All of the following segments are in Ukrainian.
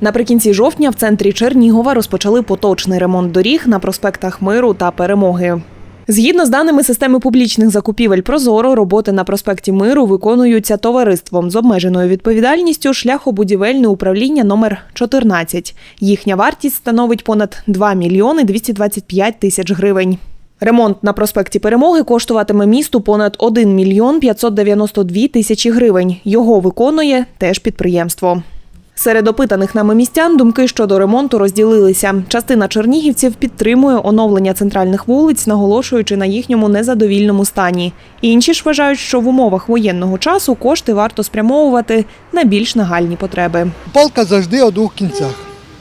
Наприкінці жовтня в центрі Чернігова розпочали поточний ремонт доріг на проспектах Миру та Перемоги. Згідно з даними системи публічних закупівель Прозоро, роботи на проспекті Миру виконуються товариством з обмеженою відповідальністю шляхобудівельне управління номер 14. Їхня вартість становить понад 2 мільйони 225 тисяч гривень. Ремонт на проспекті Перемоги коштуватиме місту понад 1 мільйон 592 тисячі гривень. Його виконує теж підприємство. Серед опитаних нами містян думки щодо ремонту розділилися. Частина чернігівців підтримує оновлення центральних вулиць, наголошуючи на їхньому незадовільному стані. Інші ж вважають, що в умовах воєнного часу кошти варто спрямовувати на більш нагальні потреби. Палка завжди у двох кінцях.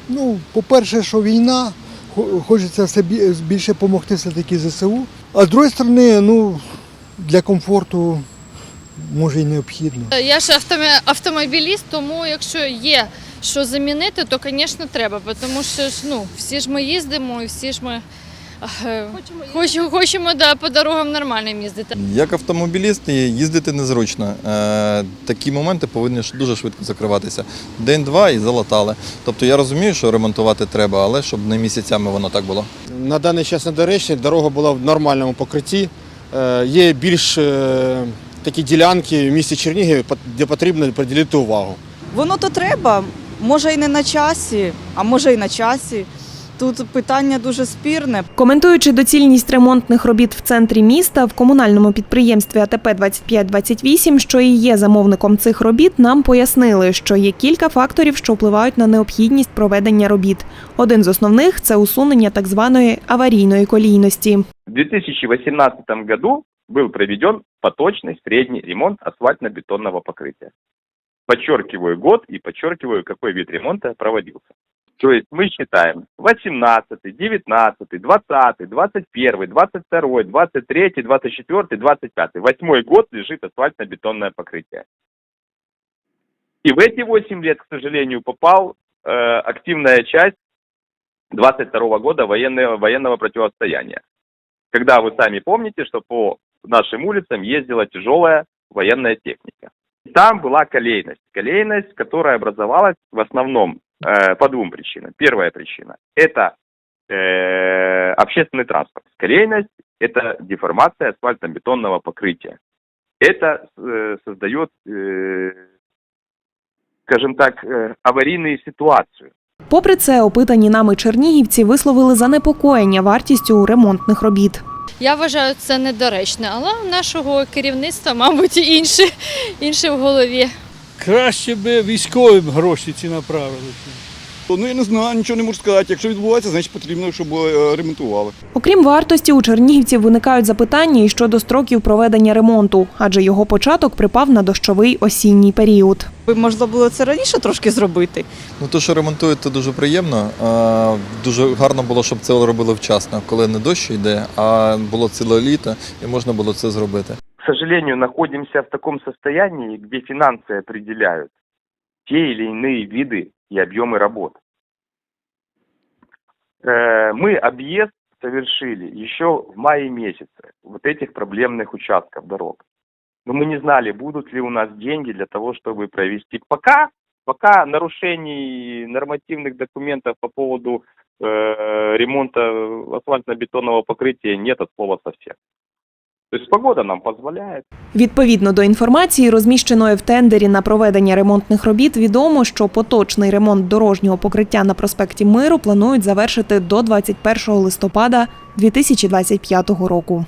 Ну, по-перше, що війна, хочеться все більше допомогти все-таки ЗСУ. А з іншої сторони, ну, для комфорту може і необхідно. Я ж автомобіліст, тому якщо є що замінити, то, звісно, треба. Тому що ж, ну, всі ж ми їздимо і всі ж ми е, хочемо, хочемо да, по дорогам нормально їздити. Як автомобіліст їздити незручно. Е, Такі моменти повинні дуже швидко закриватися. День-два і залатали. Тобто я розумію, що ремонтувати треба, але щоб не місяцями воно так було. На даний час недоречно, дорога була в нормальному покритті. Е, Є більш е, такі ділянки в місті Чернігів, по- де потрібно приділити увагу. Воно то треба, може і не на часі, а може і на часі. Тут питання дуже спірне. Коментуючи доцільність ремонтних робіт в центрі міста в комунальному підприємстві АТП 2528, що і є замовником цих робіт, нам пояснили, що є кілька факторів, що впливають на необхідність проведення робіт. Один з основних це усунення так званої аварійної колійності. В 2018 году был проведен поточный средний ремонт асфальтно-бетонного покрытия. Подчеркиваю год и подчеркиваю, какой вид ремонта проводился. То есть мы считаем 18, 19, 20, 21, 22, 23, 24, 25. Восьмой год лежит асфальтно-бетонное покрытие. И в эти 8 лет, к сожалению, попал э, активная часть 22 года военного, военного противостояния когда вы сами помните, что по нашим улицам ездила тяжелая военная техника. Там была колейность. Колейность, которая образовалась в основном э, по двум причинам. Первая причина – это э, общественный транспорт. Колейность – это деформация асфальтно-бетонного покрытия. Это э, создает, э, скажем так, э, аварийные ситуации. Попри це, опитані нами чернігівці висловили занепокоєння вартістю ремонтних робіт. Я вважаю це недоречно, але у нашого керівництва, мабуть, інше, інше в голові. Краще би військовим гроші ці направили. Ну я не знаю, нічого не можу сказати. Якщо відбувається, значить потрібно, щоб е, ремонтували. Окрім вартості, у чернігівців виникають запитання і щодо строків проведення ремонту, адже його початок припав на дощовий осінній період. Би можна було це раніше трошки зробити. Ну то, що ремонтують, це дуже приємно. Е, Дуже гарно було, щоб це робили вчасно, коли не дощ йде, а було ціле літо і можна було це зробити. к сожалению, находимся в таком состоянии, где финансы определяют те или иные виды и объемы работ. Э, Мы объезд совершили еще в мае месяце вот этих проблемных участков дорог. Но мы не знали, будут ли у нас деньги для того, чтобы провести. Пока, пока нарушений нормативных документов по поводу э, ремонта асфальтно-бетонного покрытия нет от слова совсем. То есть погода нам дозволяє. Відповідно до інформації, розміщеної в тендері на проведення ремонтних робіт, відомо, що поточний ремонт дорожнього покриття на проспекті Миру планують завершити до 21 листопада 2025 року.